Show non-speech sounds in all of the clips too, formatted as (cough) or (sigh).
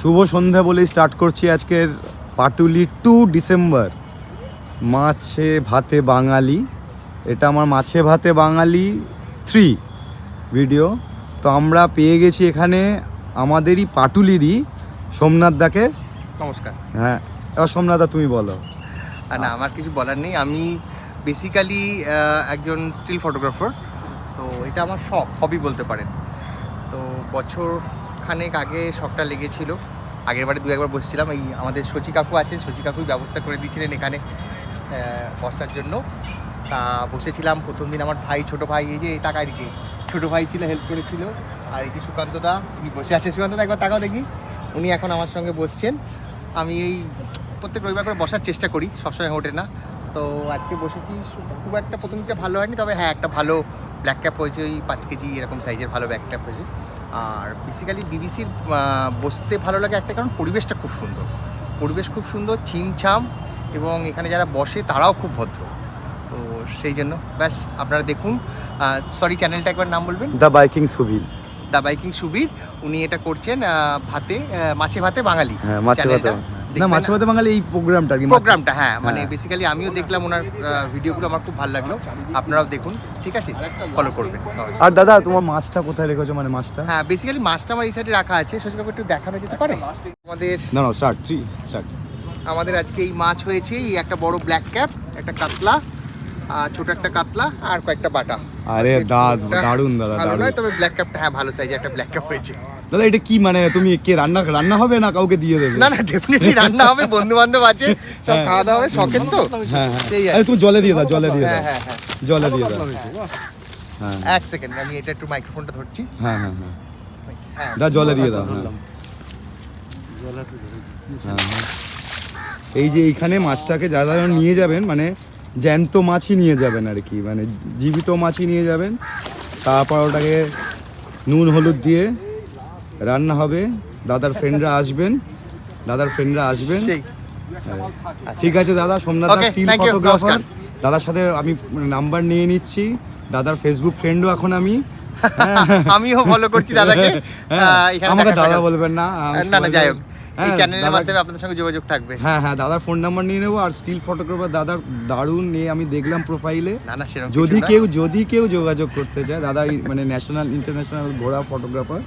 শুভ সন্ধ্যা বলেই স্টার্ট করছি আজকের পাটুলি টু ডিসেম্বর মাছে ভাতে বাঙালি। এটা আমার মাছে ভাতে বাঙালি থ্রি ভিডিও তো আমরা পেয়ে গেছি এখানে আমাদেরই পাটুলিরই সোমনাথ দাকে। নমস্কার। হ্যাঁ এবার সোমনাথ দা তুমি বলো। আর না আমার কিছু বলার নেই। আমি বেসিক্যালি একজন স্টিল ফটোগ্রাফার তো এটা আমার শখ হবি বলতে পারেন। তো বছর খানেক আগে শখটা লেগেছিল। আগের বারে দু একবার বসেছিলাম। এই আমাদের সচি কাকু আছেন সচি কাকুই ব্যবস্থা করে দিয়েছিলেন এখানে বসার জন্য। তা বসেছিলাম। প্রথম দিন আমার ভাই, ছোট ভাই, এই যে তাকায় দিকে ছোটো ভাই ছিল হেল্প করেছিল। আর এই যে সুকান্ত দা তিনি বসে আছে। সুকান্ত দা, একবার তাকাও দেখি। উনি এখন আমার সঙ্গে বসছেন। আমি এই প্রত্যেক রবিবার করে বসার চেষ্টা করি, সবসময় ওঠে না। তো আজকে বসেছি, খুব একটা প্রথম দিকটা ভালো হয়নি, তবে হ্যাঁ একটা ভালো ব্ল্যাক ক্যাপ হয়েছে, ওই পাঁচ কেজি এরকম সাইজের ভালো ব্ল্যাক ক্যাপ হয়েছে। আর বেসিক্যালি বিবিসির বসতে ভালো লাগে একটা কারণ পরিবেশটা খুব সুন্দর। পরিবেশ খুব সুন্দর ছিমছাম এবং এখানে যারা বসে তারাও খুব ভদ্র। তো সেই জন্য ব্যাস আপনারা দেখুন সরি চ্যানেলটা একবার নাম বলবেন? The biking Subir the biking Subir উনি এটা করছেন ভাতে মাছে ভাতে বাঙালি চ্যানেলটা না মাছে ভাতে বাঙালি এই প্রোগ্রামটা কি প্রোগ্রামটা হ্যাঁ মানে হ্যাঁ। বেসিক্যালি আমিও দেখলাম ওনার ভিডিওগুলো আমার খুব ভালো লাগল। আপনারাও দেখুন ঠিক আছে? ফলো করবেন আর দাদা তোমার মাছটা কোথায় রেখেছো মানে মাছটা? হ্যাঁ বেসিক্যালি মাছটা আমার এই সাইডে রাখা আছে। সচিবাবু একটু দেখানো যেতে পারে? আমাদের না না স্টার্ট থ্রি স্টার্ট আমাদের আজকে এই মাছ হয়েছে এই একটা বড় ব্ল্যাক ক্যাপ একটা কাতলা আর ছোট একটা কাতলা আর কয়েকটা বাটা। আরে দাদ দারুণ দাদা দারুণ তবে ব্ল্যাক ক্যাপটা হ্যাঁ ভালো সাইজে একটা ব্ল্যাক ক্যাপ হয়েছে। দাদা এটা কি মানে তুমি কে রান্না রান্না হবে না কাউকে দিয়ে দেবে? না না ডেফিনেটলি রান্না হবে বন্ধু বান্ধব আছে সব হ্যাঁ। খাওয়া দাওয়া হবে শখের তো? হ্যাঁ হ্যাঁ। তুমি জলে দিয়ে দাও জলে দিয়ে হ্যাঁ দাও। হ্যাঁ হ্যাঁ। জলে দিয়ে দাও। হ্যাঁ এক সেকেন্ড আমি এটা একটু মাইক্রোফোনটা ধরছি। হ্যাঁ হ্যাঁ হ্যাঁ। হ্যাঁ। দা জলে দিয়ে দাও হ্যাঁ। হ্যাঁ, হ্যাঁ। এই যে এইখানে মাছটাকে যা যারা নিয়ে যাবেন মানে জ্যান্ত মাছই নিয়ে যাবেন আর কি মানে জীবিত মাছই নিয়ে যাবেন। তারপর ওটাকে নুন হলুদ দিয়ে রান্না হবে দাদার ফ্রেন্ডরা আসবেন দাদার ফ্রেন্ডরা আসবেন। ঠিক আছে দাদা সোমনাথ স্টিল ফটোগ্রাফার দাদার সাথে আমি নাম্বার নিয়ে নিচ্ছি দাদার ফেসবুক ফ্রেন্ডও এখন আমি। (laughs) আমিও ফলো করছি দাদাকে। (laughs) হ্যাঁ, আমাকে দাদা বলবেন না না না যাই হোক এই হ্যাঁ, চ্যানেলের মাধ্যমে আপনাদের সঙ্গে যোগাযোগ থাকবে। হ্যাঁ হ্যাঁ দাদার ফোন নাম্বার নিয়ে নেব আর স্টিল ফটোগ্রাফার দাদার দারুণ নিয়ে আমি দেখলাম প্রোফাইলে না না সেরকম যদি কেউ যদি কেউ যোগাযোগ করতে চায় দাদা মানে ন্যাশনাল ইন্টারন্যাশনাল ঘোড়া ফটোগ্রাফার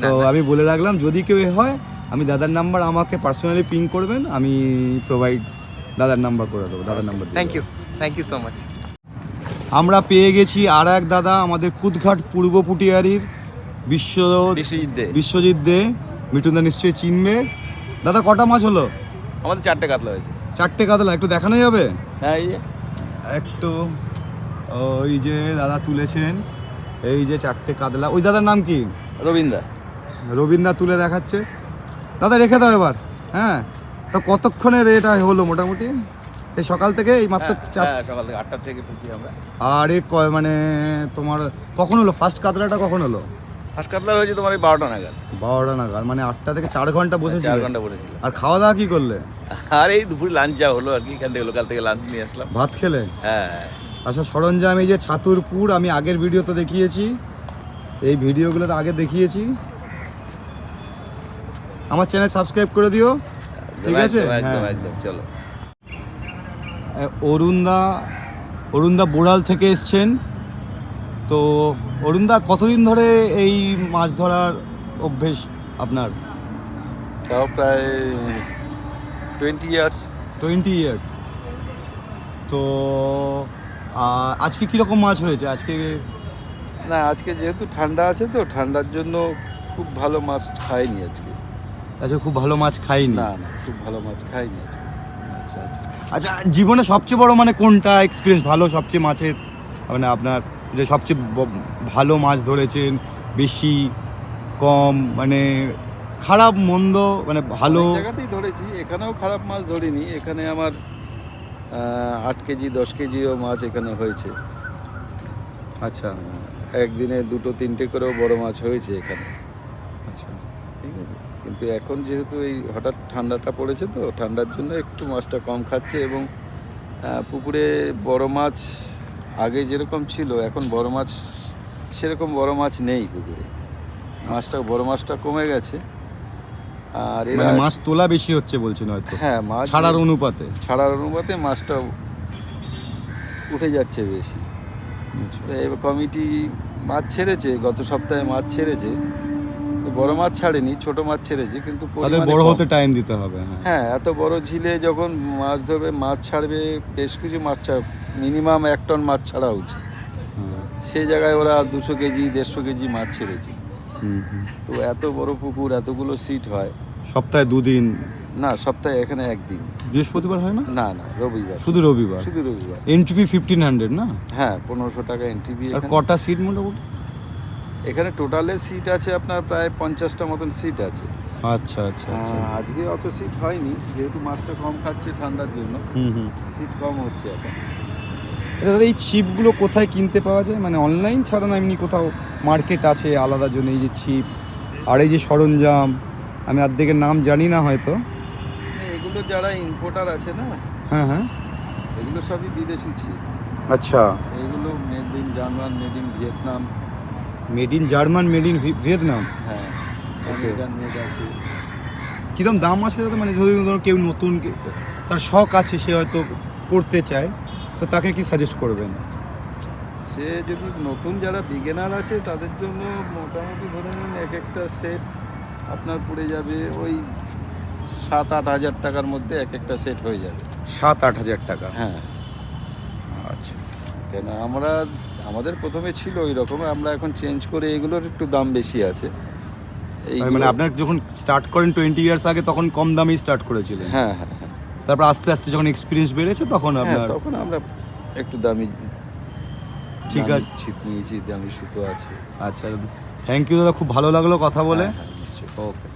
তো। আমি বলে রাখলাম যদি কেউ হয় আমি দাদার নাম্বার আমাকে পার্সোনালি পিং করবেন আমি প্রোভাইড দাদার নাম্বার করে দেবো দাদার number thank you thank you so much আমরা পেয়ে গেছি আর এক দাদা আমাদের কুদঘাট পূর্ব পুটিয়ারির বিশ্ব বিশ্বজিৎ দে। বিশ্বজিৎ দে মিঠুনদা নিশ্চয়ই চিনবে। দাদা কটা মাছ হলো? আমাদের চারটে কাতলা হয়েছে। চারটে কাতলা একটু দেখানো যাবে? হ্যাঁ এই যে। একটু ওই যে দাদা তুলেছেন এই যে চারটে কাতলা। ওই দাদার নাম কি? রবীন্দা রবীন্দা তুলে দেখাচ্ছে। দাদা রেখে দাও এবার। হ্যাঁ তো কতক্ষণের এটা হলো মোটামুটি? এই সকাল থেকে এই মাত্র হ্যাঁ, হ্যাঁ, সকাল থেকে আটটার থেকে পুষি আমরা। আর এ কয় মানে তোমার কখন হলো? ফার্স্ট কাতলাটা কখন হলো? ফার্স্ট কাতলা হয়েছে তোমার এই বারোটা নাগাদ। বারোটা নাগাদ মানে আটটা থেকে চার ঘণ্টা বসেছিল। চার ঘণ্টা বলেছিলাম আর খাওয়া দাওয়া কি করলে? আর এই দুপুরে লাঞ্চ যা হলো আর কি এখান থেকে লোকাল থেকে লাঞ্চ নিয়ে আসলাম। ভাত খেলে? হ্যাঁ। আচ্ছা সরঞ্জাম এই যে ছাতুরপুর আমি আগের ভিডিওতে দেখিয়েছি। এই ভিডিওগুলোতে আগে দেখিয়েছি। আমার চ্যানেল সাবস্ক্রাইব করে দিও। ঠিক আছে? একদম একদম হ্যাঁ। একদম চলো। অরুণদা অরুণদা বোড়াল থেকে এসছেন। তো অরুণদা কতদিন ধরে এই মাছ ধরার অভ্যেস আপনার? তাও প্রায় টোয়েন্টি ইয়ার্স টোয়েন্টি ইয়ার্স তো আজকে কীরকম মাছ হয়েছে? আজকে না আজকে যেহেতু ঠান্ডা আছে তো ঠান্ডার জন্য খুব ভালো মাছ খাইনি আজকে। আজকে খুব ভালো মাছ খাইনি। না না খুব ভালো মাছ খাইনি আজকে। আচ্ছা আচ্ছা। আচ্ছা জীবনে সবচেয়ে বড় মানে কোনটা? এক্সপিরিয়েন্স ভালো সবচেয়ে মাছের? মানে আপনার যে সবচেয়ে ভালো মাছ ধরেছেন বেশি কম মানে খারাপ মন্দ মানে ভালো? জায়গাতেই ধরেছি এখানেও খারাপ মাছ ধরিনি এখানে আমার আট কেজি দশ কেজিও মাছ এখানে হয়েছে। আচ্ছা। একদিনে দুটো তিনটে করেও বড় মাছ হয়েছে এখানে। আচ্ছা। ঠিক আছে? কিন্তু এখন যেহেতু এই হঠাৎ ঠান্ডাটা পড়েছে তো ঠান্ডার জন্য একটু মাছটা কম খাচ্ছে এবং পুকুরে বড় মাছ আগে যেরকম ছিল এখন বড় মাছ সেরকম বড় মাছ নেই পুকুরে। মাছটা বড় মাছটা কমে গেছে। আর মানে মাছ তোলা বেশি হচ্ছে বলছেন হয়তো। হ্যাঁ মাছ ছাড়ার অনুপাতে। ছাড়ার অনুপাতে মাছটা উঠে যাচ্ছে বেশি। তো এবার কমিটি মাছ ছেড়েছে গত সপ্তাহে মাছ ছেড়েছে। বড় মাছ ছাড়েনি ছোট মাছ ছেড়েছে কিন্তু তাদের বড় হতে টাইম দিতে হবে হ্যাঁ। হ্যাঁ এত বড় ঝিলে যখন মাছ ধরবে মাছ ছাড়বে বেশ কিছু মাছ ছাড় মিনিমাম এক টন মাছ ছাড়া উচিত। হ্যাঁ। সেই জায়গায় ওরা দুশো কেজি দেড়শো কেজি মাছ ছেড়েছে। তো এত বড় পুকুর এতগুলো সিট হয়। সপ্তাহে দুদিন? না সপ্তাহে এখানে একদিন। বৃহস্পতিবার হয় না? না না রবিবার। শুধু রবিবার? শুধু রবিবার। এন্ট্রি ফিফটিন হান্ড্রেড না? হ্যাঁ পনেরোশো টাকা এন্ট্রি আর কটা সিট মোটামুটি? এখানে টোটালে সিট আছে আপনার প্রায় পঞ্চাশটা মতন সিট আছে। আচ্ছা আচ্ছা আচ্ছা। আজকে অত সিট হয়নি যেহেতু মাছটা কম খাচ্ছে ঠান্ডার জন্য। হুম হুম। সিট কম হচ্ছে এখন। আচ্ছা দাদা এই ছিপগুলো কোথায় কিনতে পাওয়া যায়? মানে অনলাইন ছাড়া না এমনি কোথাও মার্কেট আছে আলাদা জন্য? এই যে ছিপ আর এই যে সরঞ্জাম আমি অর্ধেকের নাম জানি না হয়তো। এগুলো যারা ইম্পোর্টার আছে না হ্যাঁ হ্যাঁ। এগুলো সবই বিদেশি ছিপ। আচ্ছা। এগুলো made in German made in Vietnam made in German made in Vietnam. হ্যাঁ কীরকম দাম আছে দাদা মানে ধরুন ধরুন কেউ নতুন তার শখ আছে সে হয়তো করতে চায় তো তাকে কি সাজেস্ট করবেন? সে যদি নতুন যারা বিগেনার আছে তাদের জন্য মোটামুটি ধরে নিন এক একটা সেট আপনার পড়ে যাবে ওই সাত আট হাজার টাকার মধ্যে এক একটা সেট হয়ে যাবে। সাত আট হাজার টাকা। হ্যাঁ। আচ্ছা। কেন আমরা আমাদের প্রথমে ছিল ওই রকম আমরা এখন চেঞ্জ করে এগুলোর একটু দাম বেশি আছে। এইগুলো- মানে আপনার যখন স্টার্ট করেন টোয়েন্টি ইয়ার্স আগে তখন কম দামেই স্টার্ট করেছিলেন। হ্যাঁ হ্যাঁ হ্যাঁ। তারপর আস্তে আস্তে যখন এক্সপিরিয়েন্স বেড়েছে তখন হ্যাঁ আপনার তখন আমরা একটু দামি ঠিক আছে। ছিপ নিয়েছি দামি সুতো আছে। আচ্ছা থ্যাংক ইউ দাদা খুব ভালো লাগল কথা বলে। হ্যাঁ, হ্যাঁ, নিশ্চয়ই। ওকে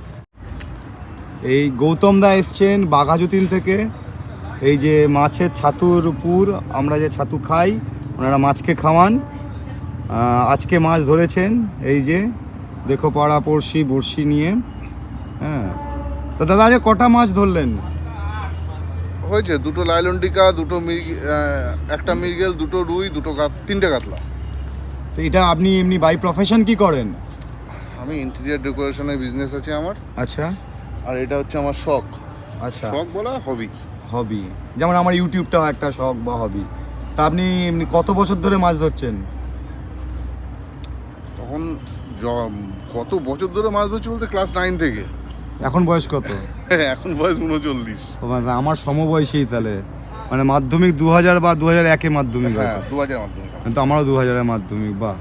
এই গৌতম দা এসছেন বাঘাযতীন থেকে। এই যে মাছের ছাতুর পুর আমরা যে ছাতু খাই ওনারা মাছকে খাওয়ান। আজকে মাছ ধরেছেন এই যে দেখো পাড়া পড়শি বড়শি নিয়ে। হ্যাঁ। তো দাদা আজকে কটা মাছ ধরলেন? হয়েছে দুটো লাইলন্ডিকা দুটো মির্গ একটা মৃগেল দুটো রুই দুটো তিনটে কাতলা। তো এটা আপনি এমনি বাই প্রফেশন কি করেন? আমি ইন্টেরিয়ার ডেকোরেশনের বিজনেস আছে আমার। আচ্ছা। আর এটা হচ্ছে আমার শখ। আচ্ছা। শখ বলা হবি। হবি। যেমন আমার ইউটিউবটাও একটা শখ বা হবি। তা আপনি এমনি কত বছর ধরে মাছ ধরছেন? তখন কত বছর ধরে মাছ ধরছি বলতে ক্লাস নাইন থেকে। এখন বয়স কত? এখন বয়স উনচল্লিশ। মানে আমার সমবয়সী তাহলে। মানে মাধ্যমিক দু হাজার বা দু হাজার একে মাধ্যমিক হ্যাঁ দু হাজার মাধ্যমিক। কিন্তু আমারও দু হাজারের মাধ্যমিক বাহ।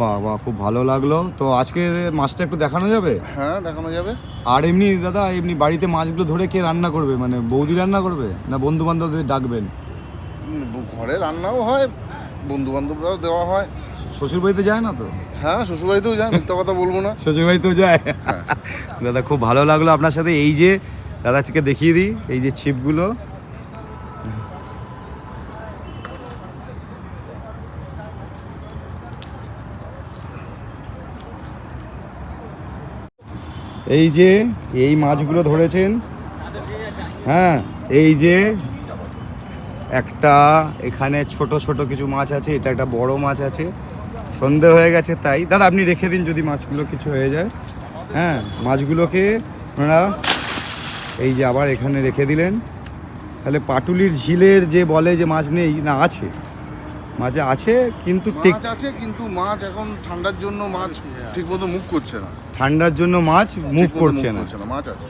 বাহ বাহ খুব ভালো লাগল। তো আজকে মাছটা একটু দেখানো যাবে? হ্যাঁ দেখানো যাবে। আর এমনি দাদা এমনি বাড়িতে মাছগুলো ধরে কে রান্না করবে? মানে বৌদি রান্না করবে? না বন্ধু বান্ধবদের ডাকবেন? ঘরে রান্নাও হয় বন্ধু বান্ধবরাও দেওয়া হয়। শ্বশুর বাড়িতে যায় না তো? হ্যাঁ শ্বশুরবাড়িতেও যায় মিথ্যা কথা বলব না। শ্বশুর বাড়িতেও যায়? হ্যাঁ। দাদা খুব ভালো লাগল আপনার সাথে। এই যে দাদা থেকে দেখিয়ে দিই এই যে ছিপগুলো। এই যে এই মাছগুলো ধরেছেন। হ্যাঁ এই যে একটা এখানে ছোট ছোট কিছু মাছ আছে এটা একটা বড় মাছ আছে। সন্ধে হয়ে গেছে তাই। দাদা আপনি রেখে দিন যদি মাছগুলো কিছু হয়ে যায়। হ্যাঁ মাছগুলোকে ওনারা এই যে আবার এখানে রেখে দিলেন। তাহলে পাটুলির ঝিলের যে বলে যে মাছ নেই না আছে। মাছ আছে কিন্তু মাছ আছে কিন্তু মাছ এখন ঠান্ডার জন্য মাছ ঠিকমতো মুখ করছে না। ঠান্ডার জন্য মাছ মুভ ঠিকমতো করছে না মাছ আছে।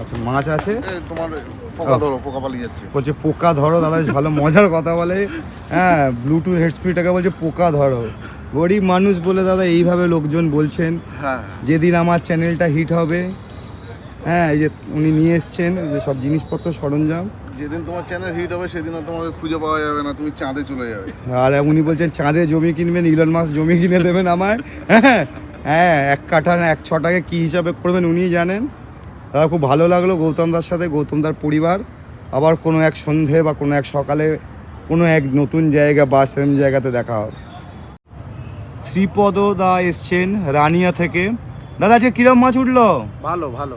আচ্ছা মাছ আছে? তোমার পোকা ধরো পোকা পালিয়ে যাচ্ছে। বলছে পোকা ধরো দাদা ভালো মজার কথা বলে। হ্যাঁ ব্লুটুথ হেডস্পিটাকে বলছে পোকা ধরো। গরিব মানুষ বলে দাদা এইভাবে লোকজন বলছেন। হ্যাঁ যেদিন আমার চ্যানেলটা হিট হবে হ্যাঁ এই যে উনি নিয়ে এসছেন এই যে সব জিনিসপত্র সরঞ্জাম। যেদিন তোমার চ্যানেল হিট হবে সেদিন আর তোমাকে খুঁজে পাওয়া যাবে না তুমি চাঁদে চলে যাবে। আর উনি বলছেন চাঁদে জমি কিনবেন ইলন মাস জমি কিনে দেবেন আমায়। হ্যাঁ হ্যাঁ এক কাঠা এক ছটাকে কী হিসাবে করবেন উনিই জানেন। দাদা খুব ভালো লাগল গৌতম দার সাথে গৌতম দার পরিবার। আবার কোনো এক সন্ধে বা কোনো এক সকালে কোনো এক নতুন জায়গা বা সেম জায়গাতে দেখা হবে। শ্রীপদ দা এসছেন রানিয়া থেকে। দাদা আজকে কিরম মাছ উঠল? ভালো ভালো।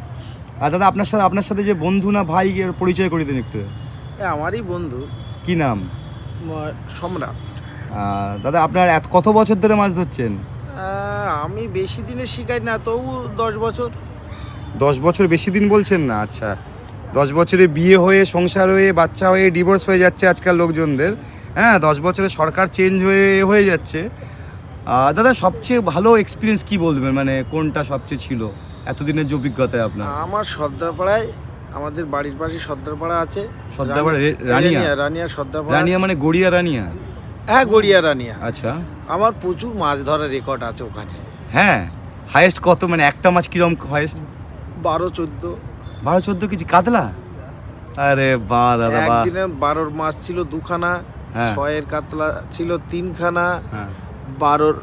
আর দাদা আপনার সাথে আপনার সাথে যে বন্ধু না ভাই এর পরিচয় করে দিন একটু। আমারই বন্ধু। কি নাম? সম্রাট। দাদা আপনার এত কত বছর ধরে মাছ ধরছেন? আমি বেশি দিনের শিকাই না তবু দশ বছর। দশ বছর বেশি দিন বলছেন না? আচ্ছা। দশ বছরে বিয়ে হয়ে সংসার হয়ে বাচ্চা হয়ে ডিভোর্স হয়ে যাচ্ছে আজকাল লোকজনদের। হ্যাঁ দশ বছরে সরকার চেঞ্জ হয়ে হয়ে যাচ্ছে। দাদা সবচেয়ে ভালো এক্সপিরিয়েন্স কি বলবেন? মানে কোনটা সবচেয়ে ছিল? এতদিনের যে অভিজ্ঞতায় আপনার। আমার সর্দারপাড়ায় আমাদের বাড়ির পাশে সর্দারপাড়া আছে। সর্দারপাড়া, রানি- রানিয়া? রানিয়া সর্দারপাড়া। রানিয়া মানে গড়িয়া রানিয়া? হ্যাঁ গড়িয়া রানিয়া। আচ্ছা। আমার প্রচুর মাছ ধরার রেকর্ড আছে ওখানে। হ্যাঁ হাইয়েস্ট কত? মানে একটা মাছ কিরম হাইয়েস্ট বারো চোদ্দ। বারো চোদ্দ কেজি কাতলা? আরে বা দাদা বা একদিনে বারোর মাছ ছিল দুখানা হ্যাঁ। ছয়ের কাতলা ছিল তিনখানা হ্যাঁ। বারোর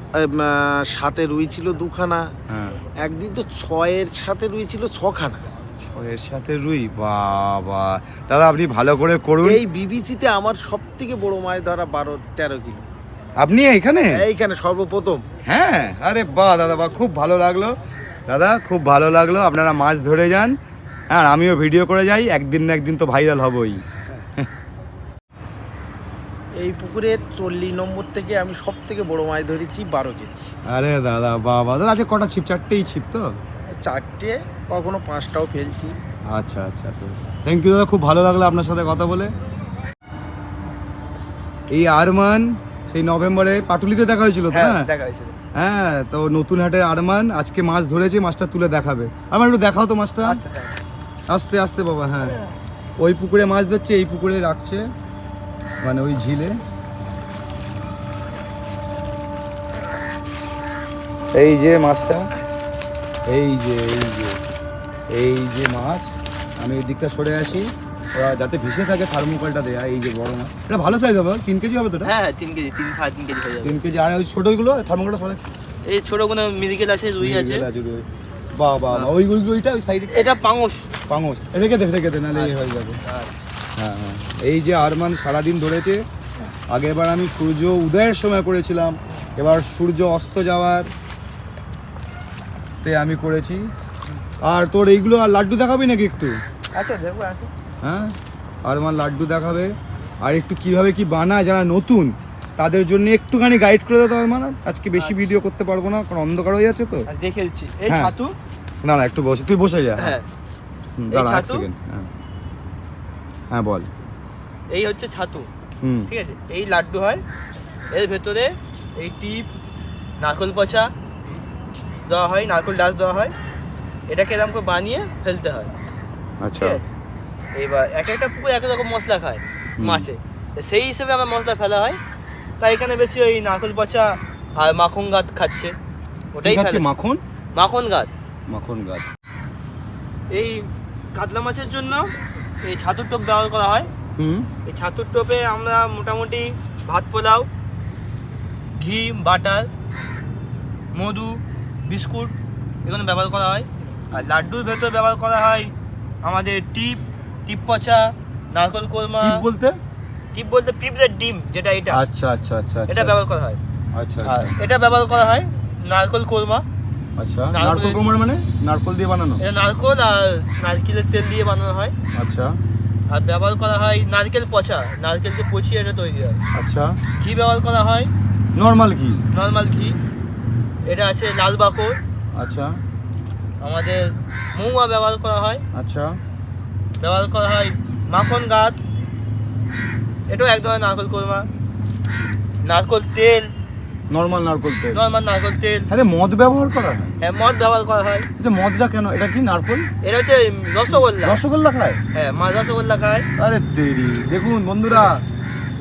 সাথে রুই ছিল দুখানা হ্যাঁ। একদিন তো ছয়ের সাথে রুই ছিল ছখানা। ছয়ের সাথে রুই? বাবা দাদা আপনি ভালো করে করুন। এই বিবিসিতে আমার সব থেকে বড় মাছ ধরা বারো তেরো কিলো। আপনি এখানে এইখানে সর্বপ্রথম। হ্যাঁ আরে বাহ দাদা বাহ খুব ভালো লাগল। দাদা খুব ভালো লাগল আপনারা মাছ ধরে যান। হ্যাঁ আর আমিও ভিডিও করে যাই একদিন না একদিন তো ভাইরাল হবই। এই পুকুরের চল্লিশ নম্বর থেকে আমি সব থেকে বড় মাছ ধরেছি বারো কেজি। আরে দাদা বাবা। দাদা আজকে কটা ছিপ? চারটেই ছিপ তো? চারটে কখনো পাঁচটাও ফেলছি। আচ্ছা আচ্ছা আচ্ছা। থ্যাংক ইউ দাদা খুব ভালো লাগল আপনার সাথে কথা বলে। এই আরমান সেই নভেম্বরে পাটুলিতে দেখা হয়েছিল তো না দেখা হয়েছিল। হ্যাঁ তো নতুন হাটের আরমান আজকে মাছ ধরেছে মাছটা তুলে দেখাবে। আমার একটু দেখাও তো মাছটা। আচ্ছা আস্তে আস্তে বাবা হ্যাঁ। ওই পুকুরে মাছ ধরছে এই পুকুরে রাখছে মানে ওই ঝিলে। এই যে মাছটা এই যে এই যে এই যে মাছ আমি এই দিকটা সরে আসি। ওরা যাতে ভেসে থাকে থার্মোকলটা দেয়া এই যে বড় মাছ এটা ভালো সাইজ হবে তিন কেজি হবে তো হ্যাঁ তিন কেজি তিন সাড়ে তিন কেজি হয়ে যাবে। তিন কেজি আর ওই ছোটোগুলো থার্মোকলটা সরে এই ছোট কোনো মিরিকেল আছে রুই আছে? বাহ বাহ। ওই ওই- ওইটা ওই সাইডে এটা পাঙস পাঙস রেখে দে রেখে দে নাহলে ইয়ে হয়ে যাবে। হ্যাঁ হ্যাঁ। এই যে আরমান সারাদিন ধরেছে আগেরবার আমি সূর্য উদয়ের সময় করেছিলাম এবার সূর্য অস্ত যাওয়ার তে আমি করেছি। আর তোর এইগুলো আর লাড্ডু দেখাবি নাকি একটু? আচ্ছা দেখব আছে হ্যাঁ? আর আমার লাড্ডু দেখাবে। আর একটু কীভাবে কি বানায় যারা নতুন তাদের জন্য একটুখানি গাইড করে দাও আরমান আজকে বেশি ভিডিও করতে পারব না কারণ অন্ধকার হয়ে যাচ্ছে তো। দেখে দিচ্ছি। এই হ্যাঁ। ছাতু? না না একটু বসে তুই বসে যা। হ্যাঁ। দাঁড়া এক ছাতু? সেকেন্ড হ্যাঁ। হ্যাঁ বল। এই হচ্ছে ছাতু। হুম। ঠিক আছে? এই লাড্ডু হয়। এর ভেতরে এই টিপ নারকল পচা দেওয়া হয় নারকল ডাস দেওয়া হয়। এটাকে এরকম করে বানিয়ে ফেলতে হয়। আচ্ছা। ঠিক আছে? এইবার এক একটা পুকুর এক রকম মশলা খায় মাছে। সেই হিসেবে আমার মশলা ফেলা হয়। তাই এখানে বেশি ওই নারকল পচা আর মাখন গাত খাচ্ছে। ওটাই ফেলেছে। মাখন? মাখন গাত। মাখন গাছ এই কাতলা মাছের জন্য এই ছাতুর টোপ ব্যবহার করা হয়। এই ছাতুর টোপে আমরা মোটামুটি ভাত পোলাও ঘি বাটার মধু বিস্কুট এগুলো ব্যবহার করা হয়। আর লাড্ডুর ভেতর ব্যবহার করা হয় আমাদের টিপ টিপ পচা নারকল কোরমা। কি বলতে? টিপ বলতে পিঁপড়ের ডিম যেটা এটা। আচ্ছা আচ্ছা আচ্ছা এটা ব্যবহার করা হয়। আচ্ছা আচ্ছা। এটা ব্যবহার করা হয় নারকল কোরমা। আচ্ছা নারকেল- কোমর মানে? নারকল দিয়ে বানানো? এটা নারকল আর নারকেলের তেল দিয়ে বানানো হয়। আচ্ছা। আর ব্যবহার করা হয় নারকেল পচা। নারকেলকে পচিয়ে এটা তৈরি হয়। আচ্ছা। ঘি ব্যবহার করা হয়। নর্মাল ঘি? নর্মাল ঘি। এটা আছে লাল বাকর। আচ্ছা। আমাদের মৌয়া ব্যবহার করা হয়। আচ্ছা। ব্যবহার করা হয়। মাখন গাছ এটাও এক ধরনের নারকল কোরমা। নারকল তেল। নর্মাল নারকল তেল। নর্মাল নারকল তেল। আরে মদ ব্যবহার করা হয়? হ্যাঁ মদ ব্যবহার করা হয়। আচ্ছা মদটা কেন? এটা কি নারকল? এটা হচ্ছে রসগোল্লা। রসগোল্লা খায়? হ্যাঁ মাছ রসগোল্লা খায়। আরে দেরি। দেখুন বন্ধুরা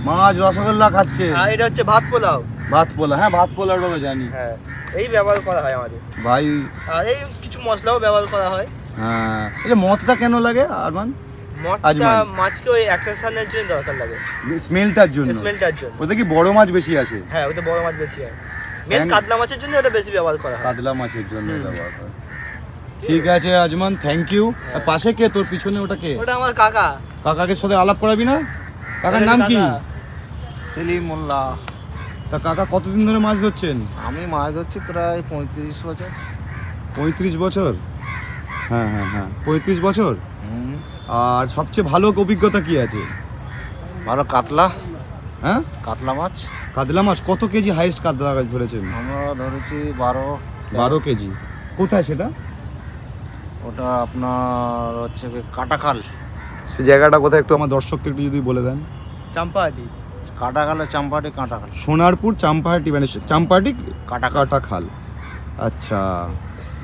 মাছ রসগোল্লা খাচ্ছে। আর এটা হচ্ছে ভাত পোলাও। ভাত পোলা হ্যাঁ ভাত পোলাটা তো জানি। হ্যাঁ এই ব্যবহার করা হয় আমাদের। ভাই আর এই কিছু মশলাও ব্যবহার করা হয়। হ্যাঁ। এটা মদটা কেন লাগে আরমান? মদটা। মাছকে ওই অ্যাক্সেশনের জন্য দরকার লাগে। স্মেলটার জন্য? স্মেলটার জন্য। ওতে কি বড় মাছ বেশি আছে হ্যাঁ ওতে বড় মাছ বেশি মেন কাতলা মাছের জন্য ওটা বেশি ব্যবহার করা হয়। কাতলা মাছের জন্য ব্যবহার করে ঠিক আছে আজমান থ্যাংক ইউ আর পাশে কে? তোর পিছনে ওটা কে? ওটা আমার কাকা। কাকাকে সাথে আলাপ করাবি না? কাকার নাম কি? তা কাকা কতদিন ধরে মাছ ধরছেন? আমি মাছ ধরছি প্রায় পঁয়ত্রিশ বছর। পঁয়ত্রিশ বছর? হ্যাঁ হ্যাঁ হ্যাঁ। পঁয়ত্রিশ বছর? আর সবচেয়ে ভালো অভিজ্ঞতা কি আছে? ভালো কাতলা। হ্যাঁ? কাতলা মাছ। কাতলা মাছ কত কেজি হাইস্ট কাতলা গাছ ধরেছেন? আমরা ধরেছি বারো। বারো কেজি। কোথায় সেটা? ওটা আপনার হচ্ছে কাটাখাল। সে জায়গাটা কোথায় একটু আমার দর্শককে একটু যদি বলে দেন। চাম্পাহাটি। কাটাখালে চাম্পাটি কাটাখাল সোনারপুর চাম্পাহাটি মানে চাম্পাহাটি কাটা কাটা খাল আচ্ছা।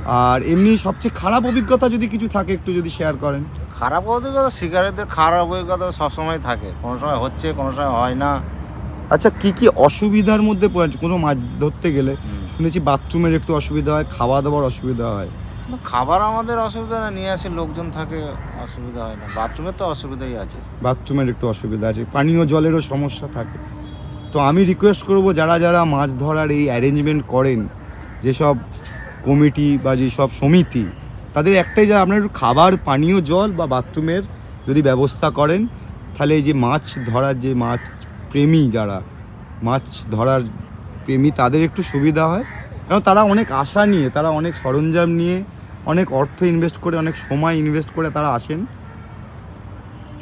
আর এমনি সবচেয়ে খারাপ অভিজ্ঞতা যদি কিছু থাকে একটু যদি শেয়ার করেন। খারাপ অভিজ্ঞতা শিকারিদের খারাপ অভিজ্ঞতা সবসময় থাকে। কোনো সময় হচ্ছে কোনো সময় হয় না। আচ্ছা কি কি অসুবিধার মধ্যে পড়েছে কোনো মাছ ধরতে গেলে? শুনেছি বাথরুমের একটু অসুবিধা হয় খাওয়া দাওয়ার অসুবিধা হয়। খাবার আমাদের অসুবিধা না নিয়ে আসে লোকজন থাকে অসুবিধা হয় না। বাথরুমের তো অসুবিধাই আছে। বাথরুমের একটু অসুবিধা আছে পানীয় জলেরও সমস্যা থাকে। তো আমি রিকোয়েস্ট করব যারা যারা মাছ ধরার এই অ্যারেঞ্জমেন্ট করেন যেসব কমিটি বা যেসব সমিতি তাদের একটাই যা আপনার একটু খাবার পানীয় জল বা বাথরুমের যদি ব্যবস্থা করেন তাহলে এই যে মাছ ধরার যে মাছ প্রেমী যারা মাছ ধরার প্রেমী তাদের একটু সুবিধা হয়। কারণ তারা অনেক আশা নিয়ে তারা অনেক সরঞ্জাম নিয়ে অনেক অর্থ ইনভেস্ট করে অনেক সময় ইনভেস্ট করে তারা আসেন।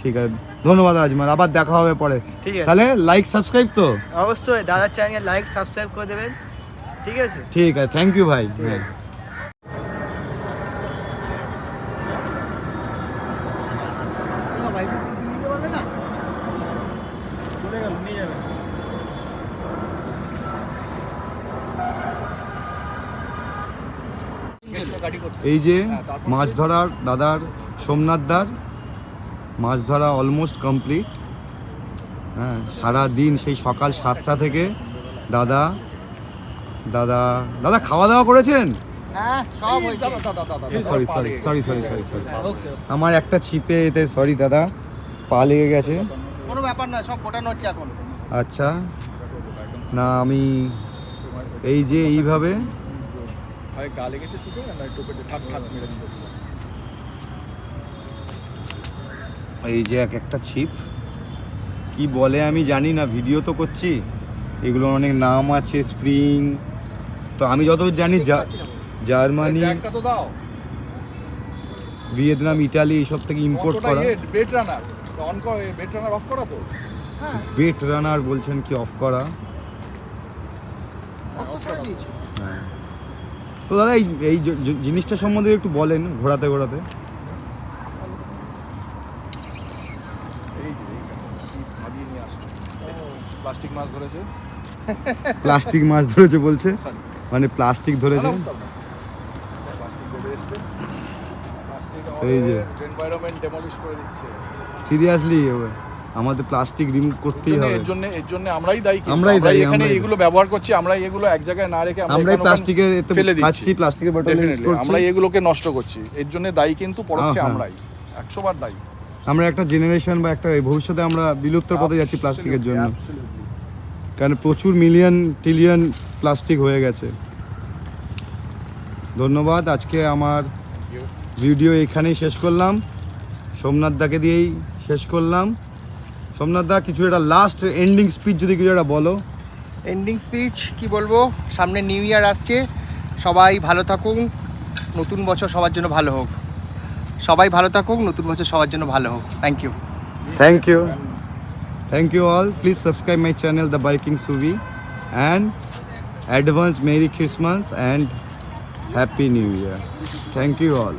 ঠিক আছে। ধন্যবাদ রাজমার আবার দেখা হবে পরে। ঠিক আছে। তাহলে লাইক সাবস্ক্রাইব তো? অবশ্যই। দাদার চ্যানেল লাইক সাবস্ক্রাইব করে দেবেন। ঠিক আছে? ঠিক আছে থ্যাংক ইউ ভাই এই যে মাছ ধরার দাদার সোমনাথ দার মাছ ধরা অলমোস্ট কমপ্লিট হ্যাঁ সারা দিন সেই সকাল সাতটা থেকে দাদা দাদা দাদা খাওয়া দাওয়া করেছেন? হ্যাঁ সব হয়েছে। Sorry sorry sorry sorry sorry sorry আমার একটা ছিপে এতে সরি দাদা পা লেগে গেছে। কোনো ব্যাপার নয় সব গোটানো হচ্ছে এখন। আচ্ছা না আমি এই যে এইভাবে এই যে এক একটা ছিপ। কি বলে আমি জানি না ভিডিও তো করছি। এগুলো অনেক নাম আছে স্প্রিং তো আমি যত জানি জার্মানি ভিয়েতনাম ইটালি এইসব থেকে ইম্পোর্ট করা। বেট রানার অন করে বেট রানার অফ করা তো? বেট রানার বলছেন কি অফ করা? হ্যাঁ। তো দাদা এই এই জিনিসটা সম্বন্ধে একটু বলেন ঘোরাতে ঘোরাতে। প্লাস্টিক মাছ ধরেছে? প্লাস্টিক মাছ ধরেছে বলছে. মানে প্লাস্টিক ধরেছে। এই যে। সিরিয়াসলি আমাদের প্লাস্টিক রিমুভ করতেই হবে। এর জন্য এর জন্য আমরাই দায়ী আমরাই আমরা দায়ী, এখানে এগুলো ব্যবহার করছি আমরা এগুলো এক জায়গায় না রেখে আমরা আমরাই প্লাস্টিকের এতে ফেলে দিচ্ছি। প্লাস্টিকের বটল ইউজ করছি। আমরা এগুলোকে নষ্ট করছি। এর জন্য দায়ী কিন্তু পরোক্ষে। আমরাই। একশো বার দায়ী। আমরা একটা জেনারেশন বা একটা ভবিষ্যতে আমরা বিলুপ্তর পথে যাচ্ছি প্লাস্টিকের জন্য. কারণ প্রচুর মিলিয়ন ট্রিলিয়ন প্লাস্টিক হয়ে গেছে। ধন্যবাদ আজকে আমার ভিডিও এখানেই শেষ করলাম। সোমনাথ দাকে দিয়েই শেষ করলাম। সোমনাথ দা কিছু একটা লাস্ট এন্ডিং স্পিচ যদি কিছু একটা বলো। এন্ডিং স্পিচ কি বলব? সামনে নিউ ইয়ার আসছে। সবাই ভালো থাকুন। নতুন বছর সবার জন্য ভালো হোক। সবাই ভালো থাকুক নতুন বছর সবার জন্য ভালো হোক। Thank you thank you thank you all please subscribe my channel the biking Suvi, and advance Merry Christmas and Happy New Year. Thank you all.